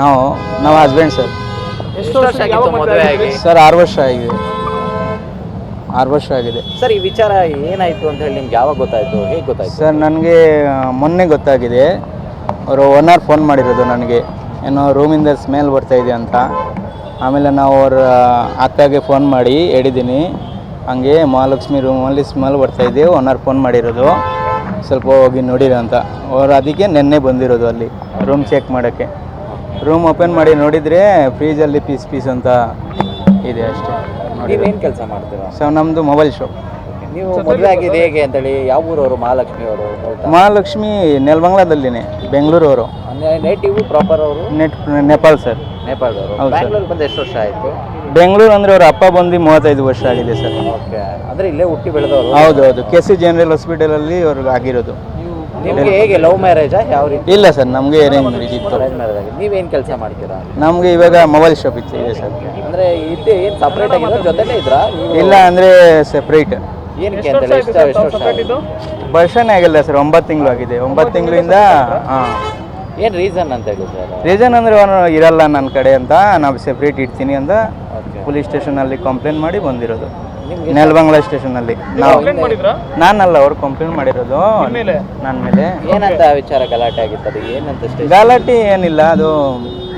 ನಾವು ನಾವು husband sir ಎಷ್ಟು ವರ್ಷ ಆಗಿತ್ತು ಮದುವೆ ಆಗಿ ಸರ್ ಆರು ವರ್ಷ ಆಗಿದೆ. ಆರು ವರ್ಷ ಆಗಿದೆ. ಸರ್ ಈ ವಿಚಾರ ಏನಾಯಿತು ಅಂತ ಹೇಳಿ ನಿಮ್ಗೆ ಯಾವಾಗ ಗೊತ್ತಾಯಿತು? ಹೇಗೆ ಗೊತ್ತಾಯ್ತು? ಸರ್ ನನಗೆ ಮೊನ್ನೆ ಗೊತ್ತಾಗಿದೆ. ಅವರು ಒನ್ ಅವರ್ ಫೋನ್ ಮಾಡಿರೋದು ನನಗೆ. ಏನೋ ರೂಮಿಂದ ಸ್ಮೆಲ್ ಬರ್ತಾ ಇದೆ ಅಂತ. ಆಮೇಲೆ ನಾವು ಅವ್ರ ಅತ್ತಾಗೆ ಫೋನ್ ಮಾಡಿ ಹೇಳಿದ್ದೀನಿ. ಹಂಗೆ ಮಹಾಲಕ್ಷ್ಮಿ ರೂಮಲ್ಲಿ ಸ್ಮೆಲ್ ಬರ್ತಾ ಇದೆ ಒನ್ ಅವರ್ ಫೋನ್ ಮಾಡಿರೋದು. ಸ್ವಲ್ಪ ಹೋಗಿ ನೋಡಿರೋ ಅಂತ. ಅವ್ರು ಅದಕ್ಕೆ ನೆನ್ನೆ ಬಂದಿರೋದು ಅಲ್ಲಿ ರೂಮ್ ಚೆಕ್ ಮಾಡೋಕ್ಕೆ. ರೂಮ್ ಓಪನ್ ಮಾಡಿ ನೋಡಿದರೆ ಫ್ರೀಜಲ್ಲಿ ಪೀಸ್ ಪೀಸ್ ಅಂತ ಇದೆ ಅಷ್ಟೇ. ನೀವೇನು ಕೆಲಸ ಮಾಡ್ತೀರಾ? ಸೊ ನಮ್ಮದು ಮೊಬೈಲ್ ಶಾಪ್ ನೀವು ಮದುವೆ ಹೇಗೆ ಅಂತೇಳಿ ಯಾವ ಊರವರು? ಮಹಾಲಕ್ಷ್ಮಿ ಅವರು ಮಹಾಲಕ್ಷ್ಮಿ ನೆಲಮಂಗ್ಲದಲ್ಲಿನೇ ಬೆಂಗಳೂರವರು. ನೇಟಿವ್ ಪ್ರಾಪರ್ ಅವರು ನೆಟ್ ನೇಪಾಲ್ ಸರ್ ನೇಪಾಳದವರು ಹೌದು ಸರ್. ಬ್ಯಾಂಗ್ಳೂರ್ ಬಂದು ಎಷ್ಟು ವರ್ಷ ಆಯಿತು? ಬೆಂಗಳೂರು ಅಂದರೆ ಅವ್ರ ಅಪ್ಪ ಬಂದು ಮೂವತ್ತೈದು ವರ್ಷ ಆಗಿದೆ ಸರ್ ಓಕೆ ಅಂದರೆ ಇಲ್ಲೇ ಹುಟ್ಟಿ ಬೆಳೆದವರು. ಹೌದು ಹೌದು. ಕೆ ಸಿ ಜನರಲ್ ಹಾಸ್ಪಿಟಲಲ್ಲಿ ಅವ್ರಿಗೆ ಆಗಿರೋದು. ನಿಮ್ಗೆ ಹೇಗೆ ಲವ್ ಮ್ಯಾರೇಜಾ ಯಾವ ರೀತಿ? ಇಲ್ಲ ಸರ್ ನಮಗೆ ಅರೇಂಜ್ ಮ್ಯಾರೇಜ್ ಇತ್ತು? ಅರೇಂಜ್ ಮ್ಯಾರೇಜ್ ನೀವೇನು ಕೆಲಸ ಮಾಡ್ತೀರಾ? ನಮಗೆ ಇವಾಗ ಮೊಬೈಲ್ ಶಾಪ್ ಇತ್ತು ಇದೆ ಸರ್. ಅಂದ್ರೆ ಇಲ್ಲಿ ಏನು ಸಪ್ರೇಟ್ ಆಗಿದ್ರೆ ಜೊತೆಲೇ ಇದ್ರಾ? ನೀವು ಇಲ್ಲ ಅಂದರೆ ಸೆಪ್ರೇಟ್ ಏನಕ್ಕೆ ಅಂತೇಳಿ ಎಷ್ಟು ಎಷ್ಟು ವರ್ಷ ಆಯ್ತು? ವರ್ಷನೇ ಆಗಿಲ್ಲ ಸರ್ ಒಂಬತ್ತು ತಿಂಗಳು ಆಗಿದೆ. ಒಂಬತ್ತು ತಿಂಗಳಿಂದ ಹಾಂ. ಏನು ರೀಸನ್ ಅಂತ ಹೇಳಿ ಸರ್ ರೀಸನ್ ಅಂದರೆ ಅವನು ಇರಲ್ಲ ನನ್ನ ಕಡೆ ಅಂತ ನಾವು ಸೆಪ್ರೇಟ್ ಇಡ್ತೀನಿ ಅಂತ ಪೊಲೀಸ್ ಸ್ಟೇಷನಲ್ಲಿ ಕಂಪ್ಲೇಂಟ್ ಮಾಡಿ ಬಂದಿರೋದು. ನೆಲಬಂಗ್ಲಾ ಸ್ಟೇಷನಲ್ಲಿ ನಾವು ನಾನಲ್ಲ ಅವ್ರು ಕಂಪ್ಲೇಂಟ್ ಮಾಡಿರೋದು. ನನ್ನ ಮೇಲೆ. ಏನಂತ ವಿಚಾರ ಗಲಾಟೆ ಆಗಿತ್ತು ಅದು ಏನಂತ ಗಲಾಟೆ ಏನಿಲ್ಲ ಅದು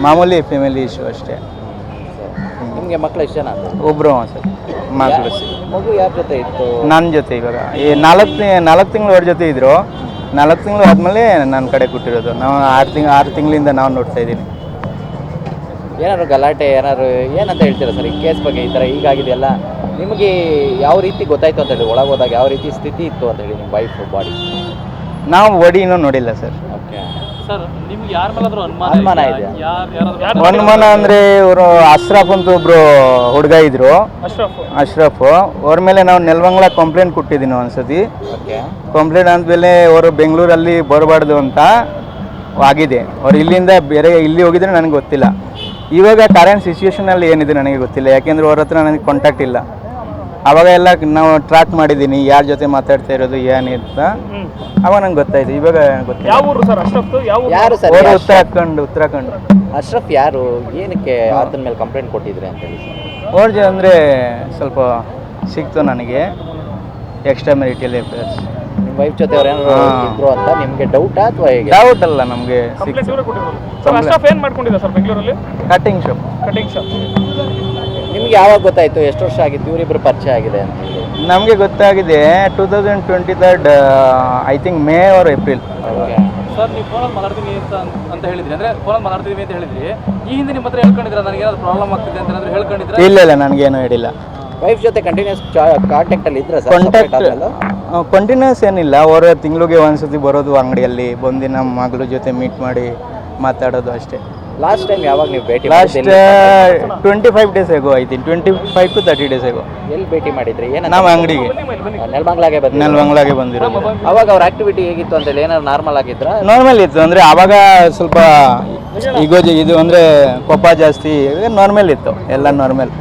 ಮಾಮೂಲಿ ಫ್ಯಾಮಿಲಿ ಇಶ್ಯೂ ಅಷ್ಟೇ. ನಿಮ್ಗೆ ಮಕ್ಕಳು ಎಷ್ಟು ಜನ ಒಬ್ಬರು ಸರ್ ಮಕ್ಕಳು ಮಗು ಯಾರ ಜೊತೆ ಇತ್ತು? ನನ್ನ ಜೊತೆ ಇವಾಗ. ಈ ನಾಲ್ಕು ನಾಲ್ಕು ತಿಂಗಳು ಅವ್ರ ಜೊತೆ ಇದ್ರು. ನಾಲ್ಕು ತಿಂಗಳು ಆದಮೇಲೆ ನನ್ನ ಕಡೆ ಕೊಟ್ಟಿರೋದು. ನಾವು ಆರು ತಿಂಗ್ ಆರು ತಿಂಗಳಿಂದ ನಾವು ನೋಡ್ತಾ ಇದ್ದೀನಿ. ಏನಾದ್ರು ಗಲಾಟೆ ಏನಾದ್ರು ಏನಂತ ಹೇಳ್ತೀರಾ ಸರ್? ಈ ಕೇಸ್ ಬಗ್ಗೆ ಈ ಥರ ಹೀಗಾಗಿದೆಯಲ್ಲ? ನಿಮಗೆ ಯಾವ ರೀತಿ ಗೊತ್ತಾಯ್ತು ಅಂತ ಹೇಳಿ ಒಳಗೆ ಹೋದಾಗ ಯಾವ ರೀತಿ ಸ್ಥಿತಿ ಇತ್ತು ಅಂತ ಹೇಳಿ ನಿಮ್ಮ ವೈಫ್ ಬಾಡಿ ನಾವು ಒಡಿನೂ ನೋಡಿಲ್ಲ ಸರ್. ಓಕೆ. ಸರ್ ನಿಮ್ಗೆ ಯಾರ ಮೇಲಾದ್ರೂ ಅನುಮಾನ ಅನುಮಾನ ಇದೆ ಯಾರು ಯಾರಾದ್ರೂ ಅಂದ್ರೆ ಇವರು ಅಶ್ರಫ್ ಅಂತ ಒಬ್ರು ಹುಡುಗ ಇದ್ರು. ಅಶ್ರಫ್. ಅಶ್ರಫ್. ಅವ್ರ ಮೇಲೆ ನಾವು ನೆಲವಂಗ್ಲ ಕಂಪ್ಲೇಂಟ್ ಕೊಟ್ಟಿದ್ದೀನಿ ಒಂದ್ಸತಿ. ಓಕೆ. ಕಂಪ್ಲೇಂಟ್ ಆದಮೇಲೆ ಅವರು ಬೆಂಗಳೂರಲ್ಲಿ ಬರಬಾರ್ದು ಅಂತ ಆಗಿದೆ. ಅವ್ರು ಇಲ್ಲಿಂದ ಬೇರೆ ಇಲ್ಲಿ ಹೋಗಿದ್ರೆ ನನಗೆ ಗೊತ್ತಿಲ್ಲ. ಇವಾಗ ಕರೆಂಟ್ ಸಿಚುವೇಶನಲ್ಲಿ ಏನಿದೆ ನನಗೆ ಗೊತ್ತಿಲ್ಲ. ಯಾಕೆಂದ್ರೆ ಅವ್ರ ಹತ್ರ ನನಗೆ ಕಾಂಟ್ಯಾಕ್ಟ್ ಇಲ್ಲ. ಅವಾಗ ಎಲ್ಲ ನಾವು ಟ್ರ್ಯಾಕ್ ಮಾಡಿದ್ದೀನಿ ಯಾರ ಜೊತೆ ಮಾತಾಡ್ತಾ ಇರೋದು ಏನು ಅಂತ ಅವಾಗ ನಂಗೆ ಗೊತ್ತಾಯ್ತು ಇವಾಗ ಗೊತ್ತಿಲ್ಲ. ಯಾವ ಊರು ಸರ್? ಅಶ್ರಫ್ ಯಾವ ಯಾರು ಸರ್? ಅವರು ಉತ್ತರಾಖಂಡ್ ಉತ್ತರಾಖಂಡ್. ಅಶ್ರಫ್ ಯಾರು? ಏನಕ್ಕೆ ಆತನ ಮೇಲೆ ಕಂಪ್ಲೇಂಟ್ ಕೊಟ್ಟಿದ್ರೆ ಅಂತ ಹೇಳಿ ಸರ್? ಅವ್ರ ಜೊ ಅಂದರೆ ಸ್ವಲ್ಪ ಸಿಕ್ತು ನನಗೆ ಎಕ್ಸ್ಟ್ರಾ ಮೆರಿಟಿಯಲ್ ಅಫೇರ್ಸ್ ನಿಮ್ಮ ವೈಫ್ ಜೊತೆ ಅವ್ರು ಏನಾದ್ರು ಹಾ. ಇದ್ರು ಅಂತ ನಿಮಗೆ ಡೌಟ್ ಅಥವಾ ಹೇಗೆ? ಡೌಟ್ ಅಲ್ಲ ನಮಗೆ ಕಂಪ್ಲೇಂಟ್ ಸಿಕ್ತು. ಇವರೇ ಕೊಟ್ಟಿರೋದು. ಸರ್ ಅಶ್ರಫ್ ಏನು ಮಾಡ್ಕೊಂಡಿದ್ದ ಸರ್ ಬೆಂಗಳೂರಲ್ಲಿ? ಕಟಿಂಗ್ ಶಾಪ್ ಕಟಿಂಗ್ ಶಾಪ್ ನಿಮ್ಗೆ ಯಾವಾಗ ಗೊತ್ತಾಯ್ತು ಎಷ್ಟು ವರ್ಷ ಆಗಿತ್ತು ಇವರಿಬ್ರು ಪರಿಚಯ ಆಗಿದೆ ಅಂತ ಹೇಳಿ? ನಮಗೆ ಗೊತ್ತಾಗಿದೆ two thousand twenty third I think May or April sir ನೀವು ಫೋನಲ್ಲಿ ಮಾತಾಡ್ತೀನಿ ಅಂತ ಅಂತ ಹೇಳಿದ್ರಿ. ಅಂದ್ರೆ ಫೋನಲ್ಲಿ ಮಾತಾಡ್ತೀವಿ ಅಂತ ಹೇಳಿದ್ರಿ. ಈ ಹಿಂದೆ ನಿಮ್ಮ ಹತ್ರ ಹೇಳ್ಕೊಂಡಿದ್ರೆ? ನನಗೆ ಏನಾದ್ರು ಪ್ರಾಬ್ಲಮ್ ಆಗ್ತಿದೆ ಅಂತ ಏನಾದ್ರು ಹೇಳ್ಕೊಂಡಿದ್ರೆ? ಇಲ್ಲ ಇಲ್ಲ ನನಗೇನು ಹೇಳಿಲ್ಲ. ವೈಫ್ ಜೊತೆ ಕಂಟಿನ್ಯೂಸ್ ಕಾಂಟ್ಯಾಕ್ಟ್ ಅಲ್ಲಿ ಇದ್ರೆ ಸರ್ ಕಾಂಟ್ಯಾಕ್ಟ್ ಕಂಟಿನ್ಯೂಸ್ ಏನಿಲ್ಲ. ಅವರ ತಿಂಗಳಿಗೆ ಒಂದ್ಸತಿ ಬರೋದು ಅಂಗಡಿಯಲ್ಲಿ ಬಂದು ನಮ್ಮ ಮಗಳ ಜೊತೆ ಮೀಟ್ ಮಾಡಿ ಮಾತಾಡೋದು ಅಷ್ಟೇ. ಲಾಸ್ಟ್ ಟೈಮ್ ಯಾವಾಗ ನೀವು ಭೇಟಿ ಲಾಸ್ಟ್ ಮಾಡಿದ್ರಿ? Twenty five days ago think twenty five to thirty days ago ಎಲ್ಲಿ ಭೇಟಿ ಮಾಡಿದ್ರಿ? ಏನು ನಾವು ಅಂಗಡಿಗೆ. ನೆಲಮಂಗ್ಲಾಗೆ ಬಂದ್ರಿ ನೆಲವಂಗ್ಲಾಗೆ ಬಂದಿರೋದು. ಅವಾಗ ಅವ್ರ ಆಕ್ಟಿವಿಟಿ ಹೇಗಿತ್ತು ಅಂತ ಹೇಳಿ ಏನಾದ್ರು ನಾರ್ಮಲ್ ಆಗಿದ್ರ? ನಾರ್ಮಲ್ ಇತ್ತು. ಅಂದರೆ ಆವಾಗ ಸ್ವಲ್ಪ ಈಗ ಇದು ಅಂದರೆ ಕೋಪ ಜಾಸ್ತಿ ನಾರ್ಮಲ್ ಇತ್ತು. ಎಲ್ಲ ನಾರ್ಮಲ್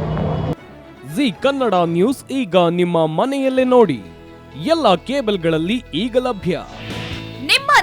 ಜಿ ಕನ್ನಡ ನ್ಯೂಸ್ ಈಗ ನಿಮ್ಮ ಮನೆಯಲ್ಲೇ ನೋಡಿ. ಎಲ್ಲ ಕೇಬಲ್ಗಳಲ್ಲಿ ಈಗ ಲಭ್ಯ.